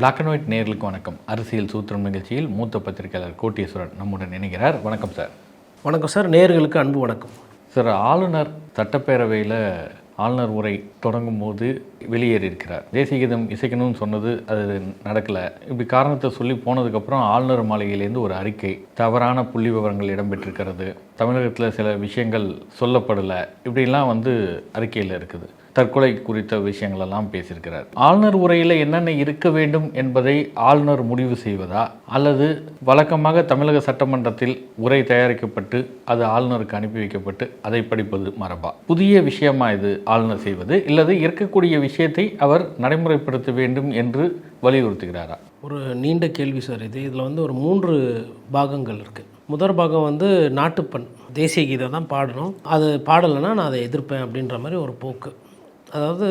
Black and white நேர்களுக்கு வணக்கம். அரசியல் சூத்திரம் நிகழ்ச்சியில் மூத்த பத்திரிகையாளர் கோட்டீஸ்வரன் நம்முடன் இணைகிறார். வணக்கம் சார். வணக்கம் சார். நேயர்களுக்கு அன்பு வணக்கம். சார் ஆளுநர் சட்டப்பேரவையில் ஆளுநர் உரை தொடங்கும் போது வெளியேறியிருக்கிறார் தேசிய கீதம் இசைக்கணும்னு சொன்னது அது நடக்கலை. இப்படி காரணத்தை சொல்லி போனதுக்கப்புறம் ஆளுநர் மாளிகையிலேருந்து ஒரு அறிக்கை தவறான புள்ளி விவரங்கள் இடம்பெற்றிருக்கிறது. தமிழகத்தில் சில விஷயங்கள் சொல்லப்படலை. இப்படிலாம் வந்து அறிக்கையில் இருக்குது. தற்கொலை குறித்த விஷயங்களெல்லாம் பேசியிருக்கிறார். ஆளுநர் உரையில் என்னென்ன இருக்க வேண்டும் என்பதை ஆளுநர் முடிவு செய்வதா? அல்லது வழக்கமாக தமிழக சட்டமன்றத்தில் உரை தயாரிக்கப்பட்டு அது ஆளுநருக்கு அனுப்பி வைக்கப்பட்டு அதை படிப்பது மரபா? புதிய விஷயமா இது ஆளுநர் செய்வது? இல்லது இருக்கக்கூடிய விஷயத்தை அவர் நடைமுறைப்படுத்த வேண்டும் என்று வலியுறுத்துகிறாரா? ஒரு நீண்ட கேள்வி சார் இது. இதில் வந்து ஒரு மூன்று பாகங்கள் இருக்குது முதல் பாகம் வந்து நாட்டுப்பண். தேசிய கீதை தான் பாடணும். அது பாடலைன்னா நான் அதை எதிர்ப்பேன் அப்படின்ற மாதிரி ஒரு போக்கு. அதாவது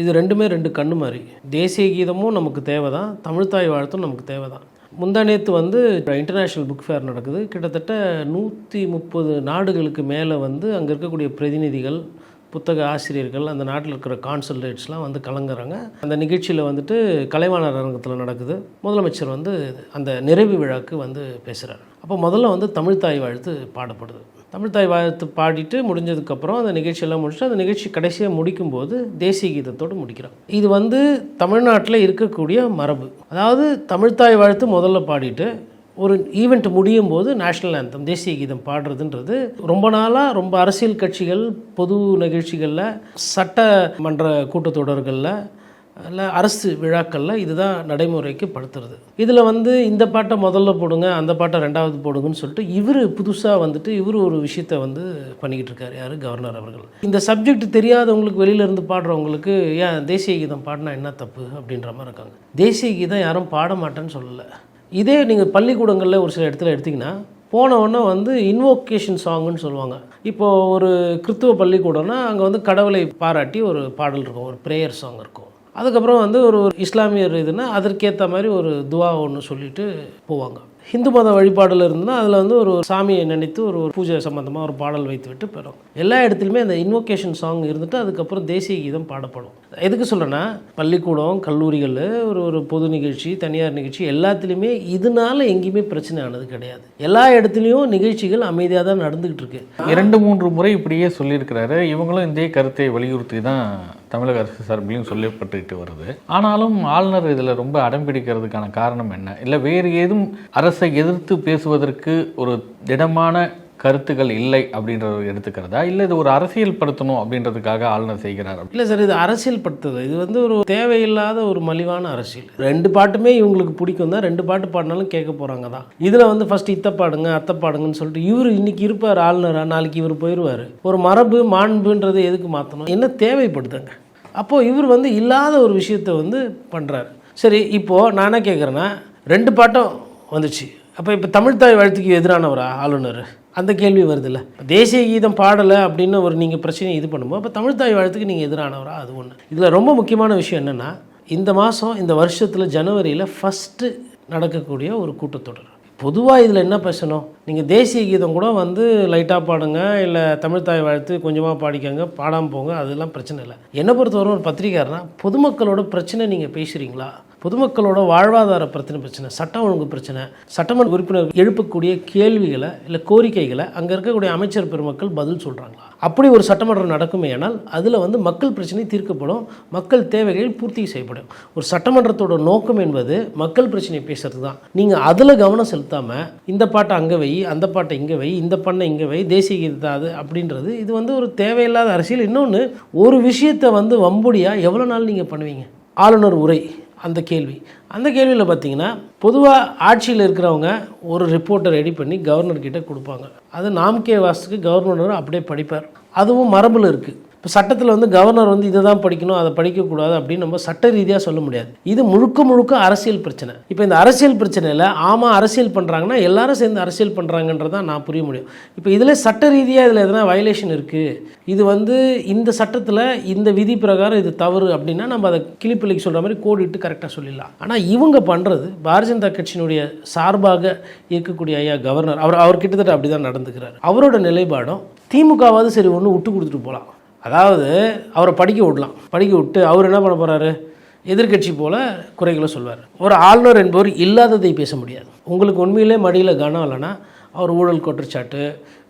இது ரெண்டுமே ரெண்டு கண்ணு மாதிரி. தேசிய கீதமும் நமக்கு தேவை தான் தமிழ்த்தாய் வாழ்த்தும் நமக்கு தேவை தான் முந்தா நேற்று வந்து இன்டர்நேஷ்னல் புக் ஃபேர் நடக்குது. கிட்டத்தட்ட நூற்றி முப்பது நாடுகளுக்கு மேலே வந்து அங்கே இருக்கக்கூடிய பிரதிநிதிகள் புத்தக ஆசிரியர்கள் அந்த நாட்டில் இருக்கிற கான்சல்டேட்ஸ்லாம் வந்து கலங்குறாங்க. அந்த நிகழ்ச்சியில் வந்துட்டு கலைவாணர் அரங்கத்தில் நடக்குது. முதலமைச்சர் வந்து அந்த நிறைவு விழாக்கு வந்து பேசுகிறார் அப்போ முதல்ல வந்து தமிழ்தாய் வாழ்த்து பாடப்படுது. தமிழ்தாய் வாழ்த்து பாடிட்டு முடிஞ்சதுக்கப்புறம் அந்த நிகழ்ச்சியெல்லாம் முடிச்சுட்டு அந்த நிகழ்ச்சி கடைசியாக முடிக்கும்போது தேசிய கீதத்தோடு முடிக்கிறாங்க இது வந்து தமிழ்நாட்டில் இருக்கக்கூடிய மரபு. அதாவது தமிழ்த்தாய் வாழ்த்து முதல்ல பாடிட்டு ஒரு ஈவெண்ட் முடியும் போது நேஷ்னல் ஆந்தம் தேசிய கீதம் பாடுறதுன்றது ரொம்ப நாளாக ரொம்ப அரசியல் கட்சிகள் பொது நிகழ்ச்சிகளில் சட்டமன்ற கூட்டத்தொடர்களில் இல்லை அரசு விழாக்களில் இதுதான் நடைமுறைக்கு படுத்துறது. இதில் வந்து இந்த பாட்டை முதல்ல போடுங்க அந்த பாட்டை ரெண்டாவது போடுங்கன்னு சொல்லிட்டு இவர் புதுசாக வந்துட்டு இவர் ஒரு விஷயத்த வந்து பண்ணிக்கிட்டு இருக்காரு. யார்? கவர்னர் அவர்கள். இந்த சப்ஜெக்ட் தெரியாதவங்களுக்கு வெளியில இருந்து பாடுறவங்களுக்கு ஏன் தேசிய கீதம் பாடினா என்ன தப்பு அப்படின்ற மாதிரி இருக்காங்க. தேசிய கீதம் யாரும் பாட மாட்டேன்னு சொல்லலை. இதே நீங்கள் பள்ளிக்கூடங்களில் ஒரு சில இடத்துல எடுத்திங்கன்னா போனவொன்னே வந்து இன்வோகேஷன் சாங்குன்னு சொல்லுவாங்க. இப்போது ஒரு கிறித்துவ பள்ளிக்கூடம்னா அங்கே வந்து கடவுளை பாராட்டி ஒரு பாடல் இருக்கும் ஒரு ப்ரேயர் சாங் இருக்கும். அதுக்கப்புறம் வந்து ஒரு ஒரு இஸ்லாமியர் இதுன்னா அதற்கேற்ற மாதிரி ஒரு துவா ஒன்று சொல்லிட்டு போவாங்க. ஹிந்து மத வழிபாடில் இருந்தால் அதில் வந்து ஒரு சாமியை நினைத்து ஒரு பூஜை சம்மந்தமாக ஒரு பாடல் வைத்து விட்டு பெறும் எல்லா இடத்துலையுமே அந்த இன்வோகேஷன் சாங் இருந்துட்டு அதுக்கப்புறம் தேசிய கீதம் பாடப்படும். எதுக்கு சொல்கிறேன்னா பள்ளிக்கூடம் கல்லூரிகளில் ஒரு ஒரு பொது நிகழ்ச்சி தனியார் நிகழ்ச்சி எல்லாத்துலேயுமே இதனால எங்கேயுமே பிரச்சனை ஆனது கிடையாது. எல்லா இடத்துலையும் நிகழ்ச்சிகள் அமைதியாக தான் நடந்துக்கிட்டு இருக்கு. இரண்டு மூன்று முறை இப்படியே சொல்லியிருக்கிறாரு. இவங்களும் இதே கருத்தை வலியுறுத்தி தான் தமிழக அரசு சார்பிலையும் சொல்லப்பட்டுக்கிட்டு வருது. ஆனாலும் ஆளுநர் இதில் ரொம்ப அடம் பிடிக்கிறதுக்கான காரணம் என்ன? இல்லை வேறு ஏதும் அரசு அரசை எதிர்த்து பேசுவதற்கு ஒரு திடமான கருத்துக்கள் இல்லை அப்படின்றத எடுத்துக்கிறதா? இல்லை இது ஒரு அரசியல் படுத்தணும் அப்படின்றதுக்காக ஆளுநர் செய்கிறார்? இல்லை சார் இது அரசியல் படுத்துது இது வந்து ஒரு தேவையில்லாத ஒரு மலிவான அரசியல். ரெண்டு பாட்டுமே இவங்களுக்கு பிடிக்கும் தான் ரெண்டு பாட்டு பாடினாலும் கேட்க போகிறாங்க தான். இதில் வந்து ஃபஸ்ட்டு இத்தை பாடுங்க அத்தை பாடுங்கன்னு சொல்லிட்டு இவர் இன்னைக்கு இருப்பார் ஆளுநராக நாளைக்கு இவர் போயிடுவார் ஒரு மரபு மாண்புன்றது எதுக்கு மாற்றணும் என்ன தேவைப்படுதுங்க? அப்போது இவர் வந்து இல்லாத ஒரு விஷயத்தை வந்து பண்ணுறாரு சரி இப்போது நான் என்ன கேட்குறேன்னா ரெண்டு பாட்டும் வந்துச்சு. அப்போ இப்போ தமிழ்த்தாய் வாழ்த்துக்கு எதிரானவரா ஆளுநர்? அந்த கேள்வி வருதுல்ல. தேசிய கீதம் பாடலை அப்படின்னு ஒரு நீங்கள் பிரச்சனையை இது பண்ணும்போது அப்போ தமிழ்த்தாய் வாழ்த்துக்கு நீங்கள் எதிரானவரா? அது ஒன்று இதில் ரொம்ப முக்கியமான விஷயம் என்னென்னா இந்த மாதம் இந்த வருஷத்தில் ஜனவரியில் ஃபஸ்ட்டு நடக்கக்கூடிய ஒரு கூட்டத்தொடர். பொதுவாக இதில் என்ன பேசணும்? நீங்கள் தேசிய கீதம் கூட வந்து லைட்டாக பாடுங்க இல்லை தமிழ்த்தாய் வாழ்த்து கொஞ்சமாக பாடிக்கங்க பாடாமல் போங்க அதெல்லாம் பிரச்சனை இல்லை. என்னை பொறுத்தவரை ஒரு பத்திரிக்காரனா பொதுமக்களோட பிரச்சனை நீங்கள் பேசுகிறீங்களா பொதுமக்களோட வாழ்வாதார பிரச்சனை பிரச்சனை சட்டம் ஒழுங்கு பிரச்சனை சட்டமன்ற உறுப்பினர் எழுப்பக்கூடிய கேள்விகளை இல்லை கோரிக்கைகளை அங்கே இருக்கக்கூடிய அமைச்சர் பெருமக்கள் பதில் சொல்கிறாங்களா அப்படி ஒரு சட்டமன்றம் நடக்குமே ஆனால் அதில் வந்து மக்கள் பிரச்சனை தீர்க்கப்படும் மக்கள் தேவைகள் பூர்த்தி செய்யப்படும். ஒரு சட்டமன்றத்தோட நோக்கம் என்பது மக்கள் பிரச்சனை பேசுறது தான். நீங்கள் அதில் கவனம் செலுத்தாமல் இந்த பாட்டை அங்கே வை அந்த பாட்டை இங்கே வை இந்த பண்ணை இங்கே வை தேசிய கீதாது அது அப்படின்றது இது வந்து ஒரு தேவையில்லாத அரசியல். இன்னொன்று ஒரு விஷயத்தை வந்து வம்புடியாக எவ்வளோ நாள் நீங்கள் பண்ணுவீங்க? ஆளுநர் உரை. அந்த கேள்வி. அந்த கேள்வியில் பார்த்தீங்கன்னா பொதுவாக ஆட்சியில் இருக்கிறவங்க ஒரு ரிப்போர்ட்டை ரெடி பண்ணி கவர்னர்கிட்ட கொடுப்பாங்க. அது நாம்கே வாசத்துக்கு கவர்னர் அப்படியே படிப்பார். அதுவும் மரபில் இருக்குது இப்போ சட்டத்தில் வந்து கவர்னர் வந்து இதை தான் படிக்கணும் அதை படிக்கக்கூடாது அப்படின்னு நம்ம சட்ட ரீதியாக சொல்ல முடியாது. இது முழுக்க முழுக்க அரசியல் பிரச்சனை. இப்போ இந்த அரசியல் பிரச்சனையில் ஆமாம் அரசியல் பண்ணுறாங்கன்னா எல்லாரும் சேர்ந்து அரசியல் பண்ணுறாங்கன்றதான் நான் புரிய முடியும். இப்போ இதில் சட்ட ரீதியாக இதில் எதனா வயலேஷன் இருக்குது இது வந்து இந்த சட்டத்தில் இந்த விதி பிரகாரம் இது தவறு அப்படின்னா நம்ம அதை கிளிப்பிள்ளைக்கு சொல்கிற மாதிரி கோடிட்டு கரெக்டாக சொல்லிடலாம். ஆனால் இவங்க பண்ணுறது பாரதிய ஜனதா கட்சியினுடைய சார்பாக இருக்கக்கூடிய ஐயா கவர்னர் அவர் அவர் கிட்டத்தட்ட அப்படி தான் நடந்துக்கிறார். அவரோட நிலைப்பாடும் திமுகவாவது சரி ஒன்று விட்டு கொடுத்துட்டு போகலாம் அதாவது அவரை படிக்க விடலாம். படிக்க விட்டு அவர் என்ன பண்ண போகிறாரு எதிர்க்கட்சி போல் குறைகளை சொல்வார். ஒரு ஆளுநர் என்பவர் இல்லாததை பேச முடியாது. உங்களுக்கு உண்மையிலே மடியில் கனம் இல்லைன்னா அவர் ஊழல் குற்றச்சாட்டு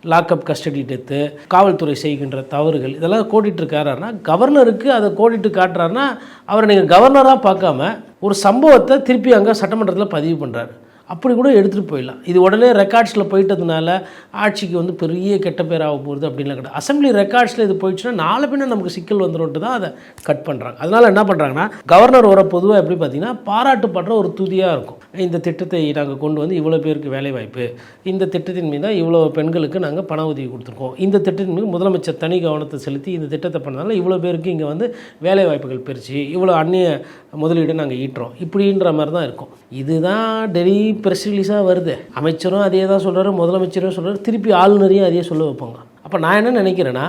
லாக்அப் கஸ்டடி டெத்து காவல்துறை செய்கின்ற தவறுகள் இதெல்லாம் கோடிட்டு இருக்காருன்னா கவர்னருக்கு அதை கோடிட்டு காட்டுறாருன்னா அவரை நீங்கள் கவர்னராக பார்க்காம ஒரு சம்பவத்தை திருப்பி அங்கே சட்டமன்றத்தில் பதிவு பண்ணுறாரு அப்படி கூட எடுத்துகிட்டு போயிடலாம். இது உடனே ரெக்கார்ட்ஸில் போயிட்டதுனால ஆட்சிக்கு வந்து பெரிய கெட்ட பேர் ஆக போகுது அப்படின்லாம் கிடையாது. அசம்பிளி ரெக்கார்ட்ஸில் இது போயிடுச்சுன்னா நாலு பின்ன நமக்கு சிக்கல் வந்துருன்ட்டு தான் அதை கட் பண்ணுறாங்க அதனால் என்ன பண்ணுறாங்கன்னா கவர்னர் வர பொதுவாக எப்படி பார்த்தீங்கன்னா பாராட்டுப்படுற ஒரு துதியாக இருக்கும். இந்த திட்டத்தை நாங்கள் கொண்டு வந்து இவ்வளோ பேருக்கு வேலைவாய்ப்பு இந்த திட்டத்தின் மீது இவ்வளோ பெண்களுக்கு நாங்கள் பண உதவி கொடுத்துருக்கோம். இந்த திட்டத்தின் மீது முதலமைச்சர் தனி கவனத்தை செலுத்தி இந்த திட்டத்தை பண்ணதால் இவ்வளோ பேருக்கு இங்கே வந்து வேலைவாய்ப்புகள் பெருச்சு இவ்வளோ அந்நிய முதலீடு நாங்கள் ஈட்டுறோம். இப்படின்ற மாதிரி தான் இருக்கும். இதுதான் டெல்லி ப்ரெஸ் ரிலீஸாக வருது. அமைச்சரும் அதே தான் சொல்கிறாரு முதலமைச்சரும் சொல்கிறாரு திருப்பி ஆளுநரையும் அதே சொல்ல வைப்பாங்க. அப்போ நான் என்ன நினைக்கிறேன்னா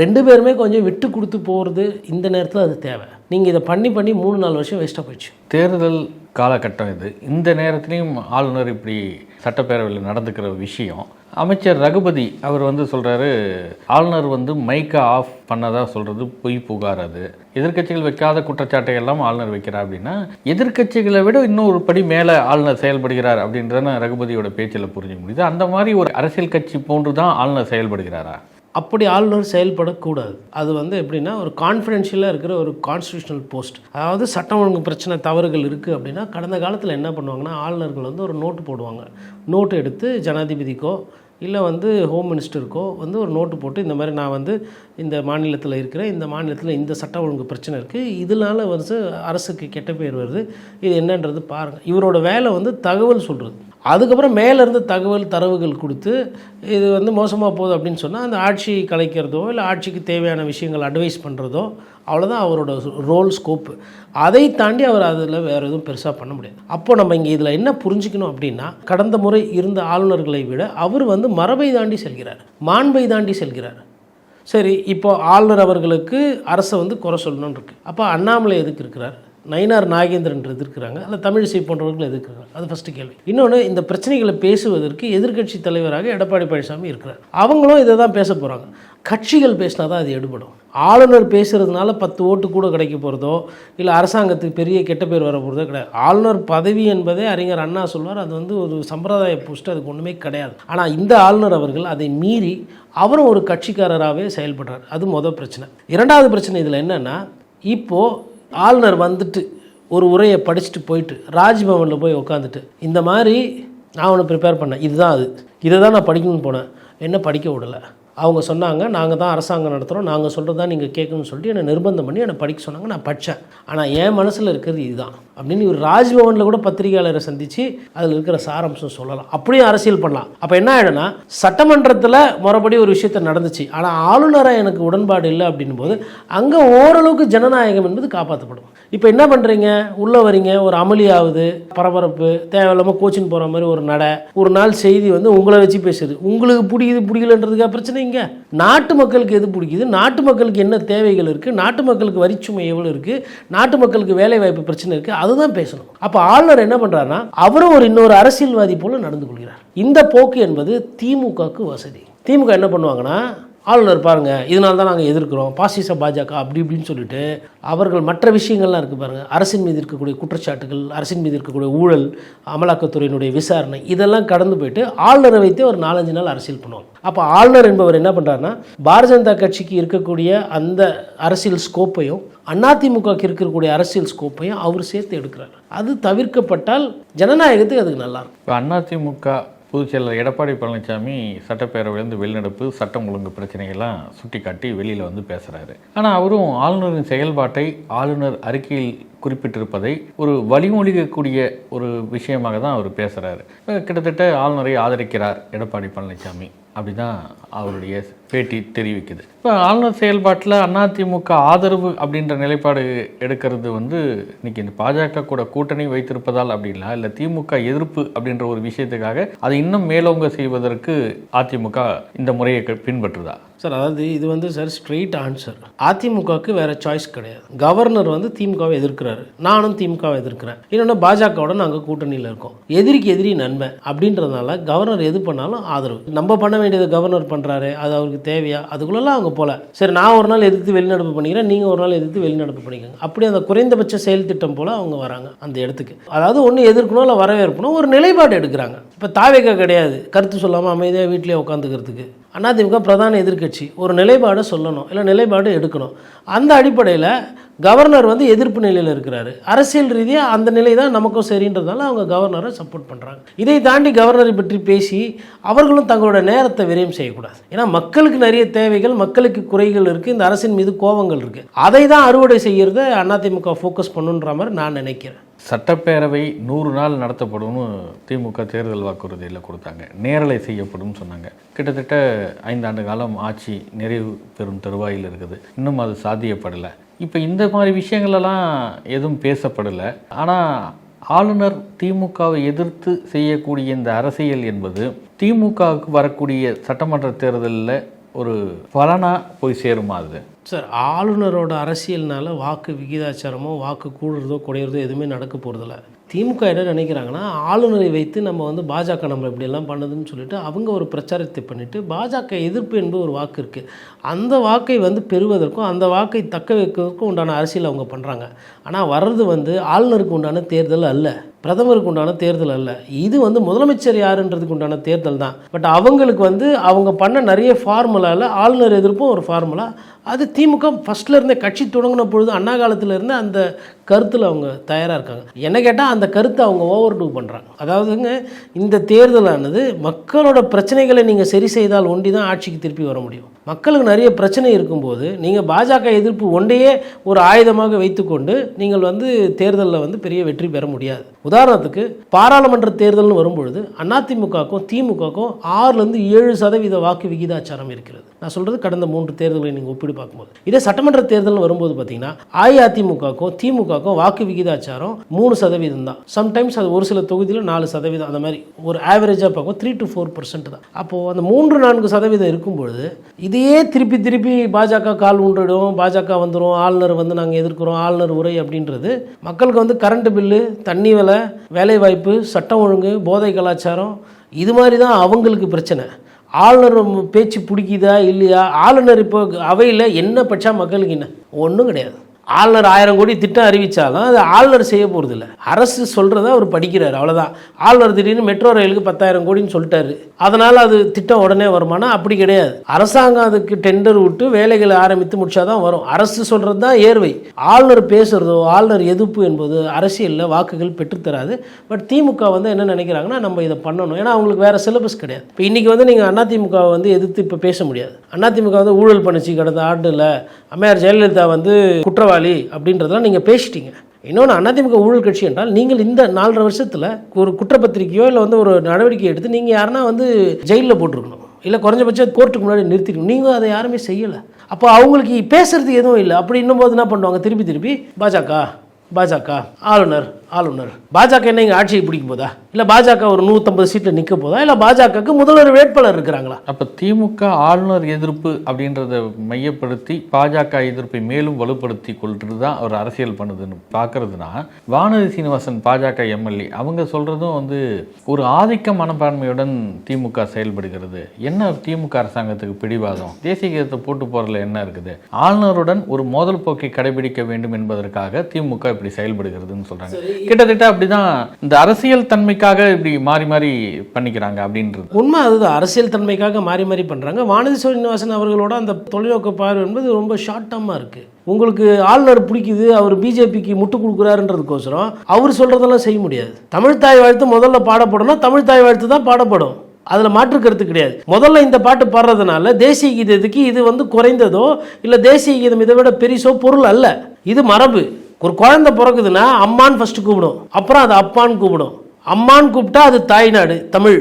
ரெண்டு பேருமே கொஞ்சம் விட்டு கொடுத்து போகிறது இந்த நேரத்தில் அது தேவை. நீங்கள் இதை பண்ணி பண்ணி மூணு நாலு வருஷம் வேஸ்ட்டாக போயிடுச்சு. தேர்தல் காலகட்டம் இது. இந்த நேரத்துலையும் ஆளுநர் இப்படி சட்டப்பேரவையில் நடந்துக்கிற விஷயம். அமைச்சர் ரகுபதி அவர் வந்து சொல்கிறாரு ஆளுநர் வந்து மைக்கை ஆஃப் பண்ணதாக சொல்கிறது பொய் புகார் அது. எதிர்க்கட்சிகள் வைக்காத குற்றச்சாட்டை எல்லாம் ஆளுநர் வைக்கிறார் அப்படின்னா எதிர்க்கட்சிகளை விட இன்னொரு படி மேலே ஆளுநர் செயல்படுகிறார் அப்படின்றத ரகுபதியோட பேச்சில் புரிஞ்சுக்க முடியுது. அந்த மாதிரி ஒரு அரசியல் கட்சி போன்று தான் ஆளுநர் செயல்படுகிறாரா? அப்படி ஆளுநர் செயல்படக்கூடாது. அது வந்து எப்படின்னா ஒரு கான்ஃபிடென்ஷியலாக இருக்கிற ஒரு கான்ஸ்டியூஷனல் போஸ்ட் அதாவது சட்டம் ஒழுங்கு பிரச்சனை தவறுகள் இருக்குது அப்படின்னா கடந்த காலத்தில் என்ன பண்ணுவாங்கன்னா ஆளுநர்கள் வந்து ஒரு நோட்டு போடுவாங்க. நோட்டு எடுத்து ஜனாதிபதிக்கோ இல்லை வந்து ஹோம் மினிஸ்டருக்கோ வந்து ஒரு நோட்டு போட்டு இந்த மாதிரி நான் வந்து இந்த மாநிலத்தில் இருக்கிறேன் இந்த மாநிலத்தில் இந்த சட்ட ஒழுங்கு பிரச்சனை இருக்குது இதனால வந்து அரசுக்கு கெட்ட பேர் வருது இது என்னன்றது பாருங்கள் இவரோட வேலை வந்து தகவல் சொல்கிறது அதுக்கப்புறம் மேலேருந்து தகவல் தரவுகள் கொடுத்து இது வந்து மோசமாக போகுது அப்படின்னு சொன்னால் அந்த ஆட்சி கலைக்கிறதோ இல்லை ஆட்சிக்கு தேவையான விஷயங்கள் அட்வைஸ் பண்ணுறதோ அவ்வளோதான் அவரோட ரோல் ஸ்கோப்பு அதை தாண்டி அவர் அதில் வேறு எதுவும் பெருசாக பண்ண முடியாது. அப்போ நம்ம இங்கே இதில் என்ன புரிஞ்சுக்கணும் அப்படின்னா கடந்த முறை இருந்த ஆளுநர்களை விட அவர் வந்து மரபை தாண்டி செல்கிறார். மாண்பை தாண்டி செல்கிறார். சரி இப்போ ஆளுநர் அவர்களுக்கு அரசை வந்து குறை சொல்லணும்னு இருக்குது அப்போ அண்ணாமலை எதுக்கு இருக்கிறார்? நயினார் நாகேந்திரன் எதிர்க்கிறாங்க அந்த தமிழிசை போன்றவர்கள் எதிர்க்கிறாங்க. அது ஃபஸ்ட்டு கேள்வி. இன்னொன்று இந்த பிரச்சனைகளை பேசுவதற்கு எதிர்கட்சி தலைவராக எடப்பாடி பழனிசாமி இருக்கிறார். அவங்களும் இதை தான் பேச போகிறாங்க கட்சிகள் பேசினா தான் அது எடுபடும். ஆளுநர் பேசுகிறதுனால பத்து ஓட்டு கூட கிடைக்க போகிறதோ இல்லை அரசாங்கத்துக்கு பெரிய கெட்ட பேர் வர போகிறதோ கிடையாது. ஆளுநர் பதவி என்பதே அறிஞர் அண்ணா சொல்வார். அது வந்து ஒரு சம்பிரதாய புஷ்டு அதுக்கு ஒன்றுமே கிடையாது. ஆனால் இந்த ஆளுநர் அவர்கள் அதை மீறி அவரும் ஒரு கட்சிக்காரராகவே செயல்படுறார். அது மொதல் பிரச்சனை. இரண்டாவது பிரச்சனை இதில் என்னென்னா இப்போது ஆளுநர் வந்துட்டு ஒரு உரையை படிச்சுட்டு போயிட்டு ராஜ்பவனில் போய் உட்காந்துட்டு இந்த மாதிரி நான் ஒன்று ப்ரிப்பேர் பண்ணேன் இதுதான் அது. இதை தான் நான் படிக்கணும்னு போனேன். என்ன படிக்க விடலை? அவங்க சொன்னாங்க நாங்கள் தான் அரசாங்கம் நடத்துகிறோம் நாங்கள் சொல்கிறது தான் நீங்கள் கேட்கணும்னு சொல்லிட்டு என்னை நிர்பந்தம் பண்ணி என்னை படிக்க சொன்னாங்க. நான் படித்தேன் ஆனால் என் மனசில் இருக்கிறது இதுதான். அப்படின்னு இவர் ராஜ்பவனில் கூட பத்திரிகையாளரை சந்தித்து அதில் இருக்கிற சாரம்சம் சொல்லலாம். அப்படியும் அரசியல் பண்ணலாம். அப்போ என்ன ஆகிடும்னா சட்டமன்றத்தில் மறுபடி ஒரு விஷயத்த நடந்துச்சு. ஆனால் ஆளுநராக எனக்கு உடன்பாடு இல்லை அப்படின்னும் போது அங்கே ஓரளவுக்கு ஜனநாயகம் என்பது காப்பாற்றப்படும் இப்போ என்ன பண்ணுறீங்க உள்ளே வரீங்க. ஒரு அமளி ஆகுது. பரபரப்பு தேவையில்லாமல் கோச்சிங் போகிற மாதிரி ஒரு நடை. ஒரு நாள் செய்தி வந்து உங்களை வச்சு பேசுது. உங்களுக்கு பிடிக்குது பிடிக்கலன்றதுக்காக பிரச்சனை இங்கே நாட்டு மக்களுக்கு எது பிடிக்குது? நாட்டு மக்களுக்கு என்ன தேவைகள் இருக்குது நாட்டு மக்களுக்கு வரிச்சுமை எவ்வளோ இருக்குது நாட்டு மக்களுக்கு வேலை வாய்ப்பு பிரச்சனை இருக்குது அதுதான் பேசணும். அப்போ ஆளுநர் என்ன பண்ணுறாருன்னா அவரும் ஒரு இன்னொரு அரசியல்வாதி போல் நடந்து கொள்கிறார். இந்த போக்கு என்பது திமுகவுக்கு வசதி. திமுக என்ன பண்ணுவாங்கன்னா ஆளுநர் பாருங்கள் இதனால தான் நாங்கள் எதிர்க்கிறோம். பாசிச பாஜக அப்படி இப்படின்னு சொல்லிட்டு அவர்கள் மற்ற விஷயங்கள்லாம் இருக்குது பாருங்கள் அரசின் மீது இருக்கக்கூடிய குற்றச்சாட்டுகள் அரசின் மீது இருக்கக்கூடிய ஊழல் அமலாக்கத்துறையினுடைய விசாரணை இதெல்லாம் கடந்து போயிட்டு ஆளுநரை வைத்து ஒரு நாலஞ்சு நாள் அரசியல் பண்ணுவாங்க. அப்போ ஆளுநர் என்பவர் என்ன பண்ணுறாருன்னா பாரதிய ஜனதா கட்சிக்கு இருக்கக்கூடிய அந்த அரசியல் ஸ்கோப்பையும் அதிமுகவுக்கு இருக்கக்கூடிய அரசியல் ஸ்கோப்பையும் அவர் சேர்த்து எடுக்கிறார். அது தவிர்க்கப்பட்டால் ஜனநாயகத்துக்கு அதுக்கு நல்லா இருக்கும். இப்போ அதிமுக பொதுச் செயலர் எடப்பாடி பழனிசாமி சட்டப்பேரவையிலேருந்து வெளிநடப்பு சட்டம் ஒழுங்கு பிரச்சனைகள்லாம் சுட்டி காட்டி வெளியில் வந்து பேசுகிறாரு ஆனால் அவரும் ஆளுநரின் செயல்பாட்டை ஆளுநர் அறிக்கையில் குறிப்பிட்டிருப்பதை ஒரு வழிமொழிக்கக்கூடிய ஒரு விஷயமாக தான் அவர் பேசுகிறாரு கிட்டத்தட்ட ஆளுநரை ஆதரிக்கிறார் எடப்பாடி பழனிசாமி அப்படிதான் அவருடைய பேட்டி தெரிவிக்குது. இப்போ ஆளுநர் செயல்பாட்டில் அதிமுக ஆதரவு அப்படின்ற நிலைப்பாடு எடுக்கிறது வந்து இன்னைக்கு இந்த பாஜக கூட கூட்டணி வைத்திருப்பதால் அப்படின்னா இல்லை திமுக எதிர்ப்பு அப்படின்ற ஒரு விஷயத்துக்காக அதை இன்னும் மேலோங்க செய்வதற்கு அதிமுக இந்த முறையை க- பின்பற்றுதா? சார் அதாவது இது வந்து சார் ஸ்ட்ரெயிட் ஆன்சர் அதிமுகவுக்கு வேற சாய்ஸ் கிடையாது. கவர்னர் வந்து திமுகவை எதிர்க்கிறார். எதிர்க்கிறாரு நானும் திமுகவை எதிர்க்கிறேன். இன்னொன்று பாஜகவோட நாங்கள் கூட்டணியில் இருக்கோம். எதிரிக்கு எதிரி நன்மை அப்படின்றதுனால கவர்னர் எது பண்ணாலும் ஆதரவு. நம்ம பண்ண வேண்டியது கவர்னர் பண்ணுறாரு அது அவருக்கு தேவையா? அதுக்குள்ளெல்லாம் அவங்க போல. சரி நான் ஒரு நாள் எதிர்த்து வெளிநடப்பு பண்ணிக்கிறேன். நீங்கள் ஒரு நாள் எதிர்த்து வெளிநடப்பு பண்ணிக்கோங்க. அப்படி அந்த குறைந்தபட்ச செயல் திட்டம் போல் அவங்க வராங்க அந்த இடத்துக்கு. அதாவது ஒன்று எதிர்க்கணும் இல்லை வரவேற்கணும் ஒரு நிலைப்பாடு எடுக்கிறாங்க. இப்போ தாவேக்கா கிடையாது. கருத்து சொல்லாமல் அமைதியாக வீட்டிலே உட்காந்துக்கிறதுக்கு அதிமுக பிரதான எதிர்க்கட்சி. ஒரு நிலைப்பாடு சொல்லணும் இல்லை நிலைப்பாடு எடுக்கணும். அந்த அடிப்படையில் கவர்னர் வந்து எதிர்ப்பு நிலையில் இருக்கிறார். அரசியல் ரீதியாக அந்த நிலை தான் நமக்கும் சரின்றதால அவங்க கவர்னரை சப்போர்ட் பண்ணுறாங்க இதை தாண்டி கவர்னரை பற்றி பேசி அவர்களும் தங்களோட நேரத்தை விரயம் செய்யக்கூடாது. ஏன்னா மக்களுக்கு நிறைய தேவைகள் மக்களுக்கு குறைகள் இருக்குது இந்த அரசின் மீது கோபங்கள் இருக்குது அதை தான் அறுவடை செய்கிறத அதிமுக ஃபோக்கஸ் பண்ணுன்ற மாதிரி நான் நினைக்கிறேன். சட்டப்பேரவை நூறு நாள் நடத்தப்படும்னு திமுக தேர்தல் வாக்குறுதியில் கொடுத்தாங்க. நேரலை செய்யப்படும் சொன்னாங்க. கிட்டத்தட்ட ஐந்தாண்டு காலம் ஆட்சி நிறைவு பெறும் தருவாயில் இருக்குது. இன்னும் அது சாத்தியப்படலை. இப்போ இந்த மாதிரி விஷயங்களெல்லாம் எதுவும் பேசப்படலை. ஆனால் ஆளுநர் திமுகவை எதிர்த்து செய்யக்கூடிய இந்த அரசியல் என்பது திமுகவுக்கு வரக்கூடிய சட்டமன்ற தேர்தலில் ஒரு பலனாக போய் சேருமா அது? சார் ஆளுநரோட அரசியல்னால வாக்கு விகிதாச்சாரமோ வாக்கு கூடுறதோ குறையிறதோ எதுவுமே நடக்க போகிறதில்ல திமுக என்ன நினைக்கிறாங்கன்னா ஆளுநரை வைத்து நம்ம வந்து பாஜக நம்ம இப்படியெல்லாம் பண்ணுதுன்னு சொல்லிட்டு அவங்க ஒரு பிரச்சாரத்தை பண்ணிவிட்டு பாஜக எதிர்ப்பு என்பது ஒரு வாக்கு இருக்குது அந்த வாக்கை வந்து பெறுவதற்கும் அந்த வாக்கை தக்க வைக்கிறதுக்கும் உண்டான அரசியல் அவங்க பண்ணுறாங்க ஆனால் வர்றது வந்து ஆளுநருக்கு உண்டான தேர்தல் அல்ல. பிரதமருக்கு உண்டான தேர்தல் அல்ல. இது வந்து முதலமைச்சர் யாருன்றதுக்கு உண்டான தேர்தல் தான். பட் அவங்களுக்கு வந்து அவங்க பண்ண நிறைய ஃபார்முலாவில் ஆளுநர் எதிர்ப்பும் ஒரு ஃபார்முலா அது திமுக ஃபஸ்ட்டில் இருந்தே கட்சி தொடங்கின பொழுது அண்ணா காலத்தில் இருந்து அந்த கருத்தில் அவங்க தயாராக இருக்காங்க. என்ன கேட்டால் அந்த கருத்தை அவங்க ஓவர் டூ பண்ணுறாங்க அதாவதுங்க இந்த தேர்தலானது மக்களோட பிரச்சனைகளை நீங்கள் சரி செய்தால் ஒண்டி தான் ஆட்சிக்கு திருப்பி வர முடியும். மக்களுக்கு நிறைய பிரச்சனை இருக்கும்போது நீங்கள் பாஜக எதிர்ப்பு ஒன்றையே ஒரு ஆயுதமாக வைத்துக்கொண்டு நீங்கள் வந்து தேர்தலில் வந்து பெரிய வெற்றி பெற முடியாது. உதாரணத்துக்கு பாராளுமன்ற தேர்தல்னு வரும்பொழுது அதிமுகக்கும் திமுகக்கும் ஆறுலேருந்து ஏழு சதவீத வாக்கு விகிதாச்சாரம் இருக்கிறது. நான் சொல்கிறது கடந்த மூன்று தேர்தல்களை நீங்கள் ஒப்பிட்டு பார்க்கும்போது. இதே சட்டமன்ற தேர்தல்னு வரும்போது பார்த்தீங்கன்னா அஇஅதிமுகக்கும் திமுகக்கும் வாக்கு விகிதாச்சாரம் மூணு சதவீதம் தான். சம்டைம்ஸ் அது ஒரு சில தொகுதியில் நாலு சதவீதம். அந்த மாதிரி ஒரு ஆவரேஜாக பார்க்கும் த்ரீ டு ஃபோர் பர்சன்ட் தான். அப்போது அந்த மூன்று நான்கு சதவீதம் இருக்கும்பொழுது இதையே திருப்பி திருப்பி பாஜக கால் உண்டுடும் பாஜக வந்துடும் ஆளுநர் வந்து நாங்கள் எதிர்க்கிறோம் ஆளுநர் உரை அப்படின்றது. மக்களுக்கு வந்து கரண்ட் பில்லு தண்ணி விலை வேலைவாய்ப்பு சட்டம் ஒழுங்கு போதை கலாச்சாரம் இது மாதிரி தான் அவங்களுக்கு பிரச்சனை. ஆளுநர் பேச்சு பிடிக்குதா இல்லையா? ஆளுநர் இப்போ அவையில் என்ன பட்சா மக்களுக்கு என்ன? ஒன்றும் கிடையாது. ஆளுநர் ஆயிரம் கோடி திட்டம் அறிவித்தாலும் அது ஆளுநர் செய்ய போகிறது இல்லை அரசு சொல்கிறத அவர் படிக்கிறார் அவ்வளோதான் ஆளுநர் திடீர்னு மெட்ரோ ரயிலுக்கு பத்தாயிரம் கோடின்னு சொல்லிட்டாரு. அதனால் அது திட்டம் உடனே வருமானா அப்படி கிடையாது. அரசாங்கம் அதுக்கு டெண்டர் விட்டு வேலைகளை ஆரம்பித்து முடிச்சாதான் வரும். அரசு சொல்கிறது தான் ஏர்வை. ஆளுநர் பேசுகிறதோ ஆளுநர் எதிர்ப்பு என்பது அரசியலில் வாக்குகள் பெற்றுத்தராது பட் திமுக வந்து என்ன நினைக்கிறாங்கன்னா நம்ம இதை பண்ணணும். ஏன்னா அவங்களுக்கு வேறு சிலபஸ் கிடையாது. இப்போ இன்றைக்கி வந்து நீங்கள் அதிமுகவை வந்து எதிர்த்து இப்போ பேச முடியாது. அதிமுக வந்து ஊழல் பண்ணிச்சு கடந்த ஆண்டில் அம்மையார் ஜெயலலிதா வந்து குற்றவாளி அப்படின்றதெல்லாம் நீங்கள் பேசிட்டீங்க. இன்னொன்று அதிமுக ஊழல் கட்சி என்றால் நீங்கள் இந்த நாலரை வருஷத்தில் ஒரு குற்றப்பத்திரிக்கையோ இல்லை வந்து ஒரு நடவடிக்கை எடுத்து நீங்கள் யாருன்னா வந்து ஜெயிலில் போட்டிருக்கணும். இல்லை குறைஞ்சபட்சம் கோர்ட்டுக்கு முன்னாடி நிறுத்திக்கணும். நீங்கள் அதை யாருமே செய்யலை. அப்போ அவங்களுக்கு பேசுறது எதுவும் இல்லை. அப்படி இன்னும் போது என்ன பண்ணுவாங்க? திருப்பி திருப்பி பாஜக பாஜக ஆளுநர் ஆளுநர் பாஜக என்ன இங்கே ஆட்சியை பிடிக்க போதா? இல்லை பாஜக ஒரு நூற்றம்பது சீட்டில் நிற்க போதா? இல்லை பாஜகவுக்கு முதல்வர் வேட்பாளர் இருக்கிறாங்களா? அப்போ திமுக ஆளுநர் எதிர்ப்பு அப்படின்றத மையப்படுத்தி பாஜக எதிர்ப்பை மேலும் வலுப்படுத்தி கொள்றது தான் அவர் அரசியல் பண்ணுதுன்னு பார்க்கறதுனா வானதி சீனிவாசன் பாஜக எம்எல்ஏ அவங்க சொல்கிறதும் வந்து ஒரு ஆதிக்க மனப்பான்மையுடன் திமுக செயல்படுகிறது. என்ன திமுக அரசாங்கத்துக்கு பிடிவாதம்? தேசிய கீதத்தை போட்டு போகிறதுல என்ன இருக்குது? ஆளுநருடன் ஒரு மோதல் போக்கை கடைபிடிக்க வேண்டும் என்பதற்காக திமுக இப்படி செயல்படுகிறதுன்னு சொல்கிறாங்க கிட்டத்தட்ட அப்படிதான் இந்த அரசியல் தன்மைக்காக இப்படி மாறி மாறி பண்ணிக்கிறாங்க அப்படின்றது. உண்மை அதுதான். அரசியல் தன்மைக்காக மாறி மாறி பண்ணுறாங்க வானதி சீனிவாசன் அவர்களோட அந்த தொலைநோக்க பார்வை என்பது ரொம்ப ஷார்ட் டர்மாக இருக்குது உங்களுக்கு ஆளுநர் பிடிக்குது அவர் பிஜேபிக்கு முட்டு கொடுக்குறாருன்றதுக்கோசரம் அவர் சொல்கிறதெல்லாம் செய்ய முடியாது. தமிழ் தாய் வாழ்த்து முதல்ல பாடப்படும்னா தமிழ் தாய் வாழ்த்து தான் பாடப்படும். அதில் மாற்று கருத்து கிடையாது. முதல்ல இந்த பாட்டு பாடுறதுனால தேசிய கீதத்துக்கு இது வந்து குறைந்ததோ இல்லை தேசிய கீதம் இதை விட பெரிசோ பொருள் அல்ல. இது மரபு. ஒரு குழந்தை பிறக்குதுன்னா அம்மான்னு ஃபஸ்ட்டு கூப்பிடும். அப்புறம் அது அப்பான்னு கூப்பிடும். அம்மான்னு கூப்பிட்டா அது தாய்நாடு தமிழ்.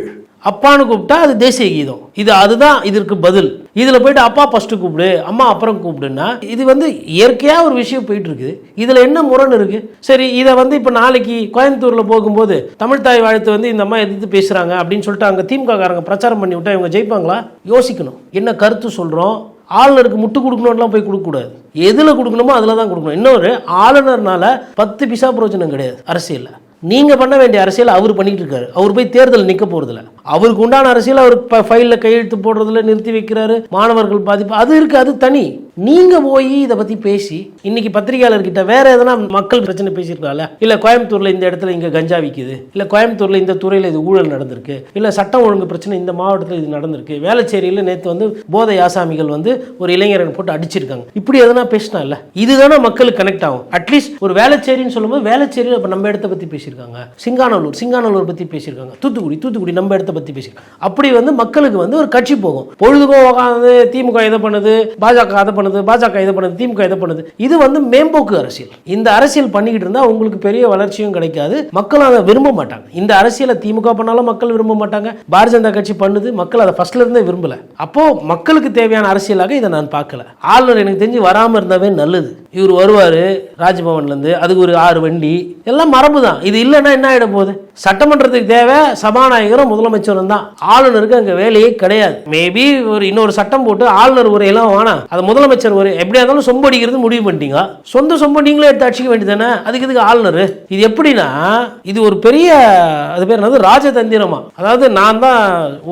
அப்பான்னு கூப்பிட்டா அது தேசிய கீதம். இது அதுதான் இதற்கு பதில். இதில் போயிட்டு அப்பா ஃபஸ்ட்டு கூப்பிடு அம்மா அப்புறம் கூப்பிடுன்னா இது வந்து இயற்கையாக ஒரு விஷயம் போயிட்டு இருக்குது இதில் என்ன முரண் இருக்குது சரி இதை வந்து இப்போ நாளைக்கு கோயம்புத்தூரில் போகும்போது தமிழ் தாய் வாழ்த்து வந்து இந்த அம்மா எதிர்த்து பேசுகிறாங்க அப்படின்னு சொல்லிட்டு அங்கே திமுக காரங்க பிரச்சாரம் பண்ணி விட்டா இவங்க ஜெயிப்பாங்களா? யோசிக்கணும். என்ன கருத்து சொல்கிறோம் ஆளுநருக்கு முட்டு கொடுக்கணும்லாம் போய் கொடுக்கக்கூடாது. எதில் கொடுக்கணுமோ அதில் தான் கொடுக்கணும். இன்னொரு ஆளுநர்னால பத்து பிசா பிரோஜனம் கிடையாது அரசியலில். நீங்கள் பண்ண வேண்டிய அரசியல் அவர் பண்ணிட்டு இருக்காரு. அவர் போய் தேர்தல் நிற்க போகிறதில்ல அவருக்கு உண்டான அரசியல் அவர் ஃபைலில் கையெழுத்து போடுறதுல நிறுத்தி வைக்கிறாரு. மாணவர்கள் பாதிப்பு அது இருக்குது அது தனி. நீங்கள் போய் இதை பற்றி பேசி இன்னைக்கு பத்திரிகையாளர்கிட்ட வேற எதனா மக்கள் பிரச்சனை பேசியிருக்காங்களா இல்லை கோயம்புத்தூரில் இந்த இடத்துல இங்கே கஞ்சா விற்குது இல்லை கோயம்புத்தூரில் இந்த துறையில் இது ஊழல் நடந்திருக்கு. இல்லை சட்டம் ஒழுங்கு பிரச்சனை இந்த மாவட்டத்தில் இது நடந்திருக்கு. வேளச்சேரியில் நேற்று வந்து போதை ஆசாமிகள் வந்து ஒரு இளைஞரன் போட்டு அடிச்சிருக்காங்க. இப்படி எதனா பேசினா இல்லை? இதுதானே மக்களுக்கு கனெக்ட் ஆகும். அட்லீஸ்ட் ஒரு வேளச்சேரின்னு சொல்லும்போது வேளச்சேரியில் இப்போ நம்ம இடத்த பற்றி பேசியிருக்காங்க. சிங்கானல்லூர் சிங்கானல்லூர் பற்றி பேசியிருக்காங்க. தூத்துக்குடி தூத்துக்குடி நம்ம இடத்த பற்றி பேசியிருக்காங்க. அப்படி வந்து மக்களுக்கு வந்து ஒரு கட்சி போகும். பொழுதுக்கும் உட்காந்து திமுக இதை பண்ணுது பாஜக அதை பண்ணுது பாஜக இதை பண்ணுது திமுக இதை பண்ணுது. இது வந்து மேம்போக்கு அரசியல். இந்த அரசியல் பண்ணிக்கிட்டு இருந்தால் உங்களுக்கு பெரிய வளர்ச்சியும் கிடைக்காது. மக்களும் அதை விரும்ப மாட்டாங்க. இந்த அரசியலை திமுக பண்ணாலும் மக்கள் விரும்ப மாட்டாங்க. பாரதிய ஜனதா கட்சி பண்ணுது மக்கள் அதை ஃபர்ஸ்ட்ல இருந்தே விரும்பல. அப்போ மக்களுக்கு தேவையான அரசியலாக இதை நான் பார்க்கல. ஆளுநர் எனக்கு தெரிஞ்சு வராமல் இருந்தாவே நல்லது. இவர் வருவார் ராஜ்பவன்லேருந்து அதுக்கு ஒரு ஆறு வண்டி. எல்லாம் மரபு தான் இது இல்லைன்னா என்ன ஆகிட போகுது? சட்டமன்றத்துக்கு தேவை சபாநாயகரும் முதலமைச்சரும் தான். ஆளுநருக்கு அங்கே வேலையே கிடையாது. மேபி ஒரு இன்னொரு சட்டம் போட்டு ஆளுநர் உரையெல்லாம் வேணாம் அது முதலமைச்சர் உரை எப்படியா இருந்தாலும் சொம்படிக்கிறது முடிவு பண்ணிட்டீங்க. சொந்த சொம்படிங்களே எடுத்து அடிச்சிக்க வேண்டியதானே அதுக்கு இதுக்கு ஆளுநர்? இது எப்படின்னா இது ஒரு பெரிய அது பேர் என்னது? ராஜதந்திரமா? அதாவது நான் தான்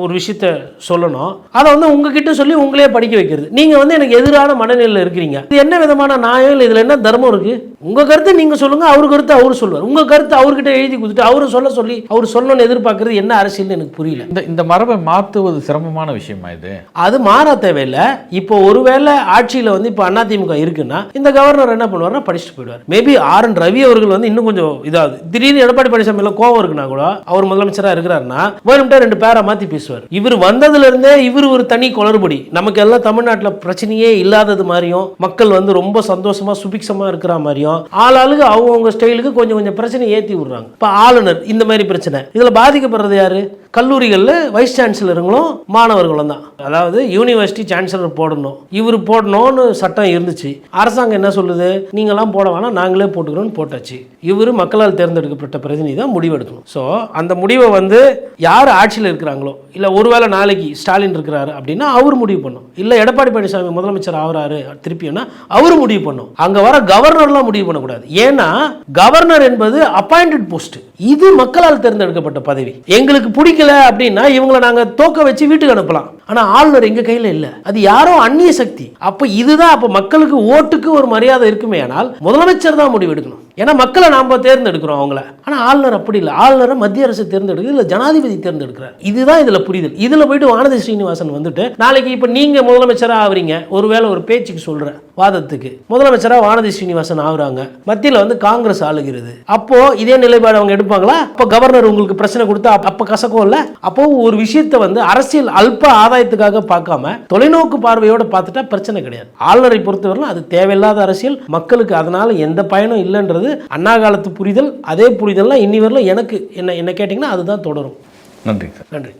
ஒரு விஷயத்த சொல்லணும். அதை வந்து உங்ககிட்ட சொல்லி உங்களே படிக்க வைக்கிறது. நீங்க வந்து எனக்கு எதிரான மனநிலையில் இருக்கிறீங்க. இது என்ன விதமான நியாயம்? இல்லை இதுல என்ன தர்மம் இருக்கு? உங்க கருத்து நீங்க சொல்லுங்க அவர் கருத்து அவரு சொல்லுவார். உங்க கருத்து அவர்கிட்ட எழுதி கொடுத்துட்டு அவரு சொல்ல சொல்லி அவர் சொல்லணும்னு எதிர்பார்க்கறது என்ன அரசியல்னு எனக்கு புரியல. இந்த இந்த மரபை மாற்றுவது சிரமமான விஷயமா இது? அது மாற தேவையில்லை. இப்போ ஒருவேளை ஆட்சியில் வந்து இப்போ அதிமுக இருக்குன்னா இந்த கவர்னர் என்ன பண்ணுவார்னா படிச்சுட்டு போயிடுவார். மேபி ஆர் என் ரவி அவர்கள் வந்து இன்னும் கொஞ்சம் இதாகுது திடீர்னு எடப்பாடி பழனிசாமி மேல கோவம் இருக்குன்னா கூட அவர் முதலமைச்சராக இருக்கிறாருன்னா வேணும்ட்டா ரெண்டு பேரை மாற்றி பேசுவார். இவர் வந்ததுல இருந்தே இவர் ஒரு தனி குளறுபடி. நமக்கு எல்லாம் தமிழ்நாட்டில் பிரச்சனையே இல்லாதது மாதிரியும் மக்கள் வந்து ரொம்ப சந்தோஷமா சுபிக்ஷமா இருக்கிற மாதிரியும் ஆளாளுக்கு அவங்கவுங்க ஸ்டைலுக்கு கொஞ்சம் கொஞ்சம் பிரச்சனை ஏற்றி விடுறாங்க. இப்போ ஆளுநர் இந்த மாதிரி பிரச்சனை. இதில் பாதிக்கப்படுறது யாரு? கல்லூரிகளில் வைஸ் சான்சலருங்களும் மாணவர்களும் தான். அதாவது யூனிவர்சிட்டி சான்சலர் போடணும். இவர் போடணும்னு சட்டம் இருந்துச்சு. அரசாங்கம் என்ன சொல்லுது? நீங்களாம் போட வேணாம் நாங்களே போட்டுக்கிறோம்னு போட்டாச்சு. இவர் மக்களால் தேர்ந்தெடுக்கப்பட்ட பிரதிநிதி தான் முடிவெடுக்கணும். ஸோ அந்த முடிவை வந்து யார் ஆட்சியில் இருக்கிறாங்களோ இல்லை ஒருவேளை நாளைக்கு ஸ்டாலின் இருக்கிறாரு அப்படின்னா அவர் முடிவு பண்ணும். இல்லை எடப்பாடி பழனிசாமி முதலமைச்சர் ஆகிறாரு திருப்பினா அவர் முடிவு பண்ணும். அங்கே வர கவர்னர்லாம் முடிவு பண்ணக்கூடாது. ஏன்னா கவர்னர் என்பது அப்பாயிண்டட் போஸ்ட்டு இது மக்களால் தேர்ந்தெடுக்கப்பட்ட பதவி. எங்களுக்கு பிடிக்கல அப்படின்னா இவங்களை நாங்கள் தோக்க வச்சு வீட்டுக்கு அனுப்பலாம். ஆனா ஆளுநர் எங்க கையில இல்ல. அது யாரோ அந்நிய சக்தி. அப்ப இதுதான் அப்ப மக்களுக்கு ஓட்டுக்கு ஒரு மரியாதை இருக்குமே ஆனால் முதலமைச்சர் தான் முடிவு எடுக்கணும். ஏன்னா மக்களை நாம தேர்ந்தெடுக்கிறோம் அவங்கள. ஆனா ஆளுநர் அப்படி இல்லை. ஆளுநரை மத்திய அரசு தேர்ந்தெடுக்குது இல்ல ஜனாதிபதி தேர்ந்தெடுக்கிறார். இதுதான் இதுல புரிதல். இதுல போயிட்டு வானதி ஸ்ரீனிவாசன் வந்துட்டு நாளைக்கு இப்ப நீங்க முதலமைச்சரா ஆவறீங்க. ஒருவேளை ஒரு பேச்சுக்கு சொல்றேன். வாதத்துக்கு. முதலமைச்சரா வானதி ஸ்ரீனிவாசன் ஆகுறாங்க. மத்தியில வந்து காங்கிரஸ் ஆளுகிறது. அப்போ இதே நிலைப்பாடு அவங்க எடுப்பாங்களா? அப்போ கவர்னர் உங்களுக்கு பிரச்சனை கொடுத்தா அப்ப- அப்ப கசக்கும் இல்ல? அப்போ ஒரு விஷயத்தை வந்து அரசியல் அல்ப ஆதாயத்துக்காக பார்க்காம தொலைநோக்கு பார்வையோட பார்த்துட்டா பிரச்சனை கிடையாது. ஆளுநரை பொறுத்தவரை அது தேவையில்லாத அரசியல். மக்களுக்கு அதனால எந்த பயனும் இல்லைன்றது அண்ணா காலத்து புரிதல். அதே புரிதல்லாம் இன்னி வரலும் எனக்கு என்ன என்ன கேட்டிங்கன்னா அதுதான் தொடரும். நன்றி சார். நன்றி.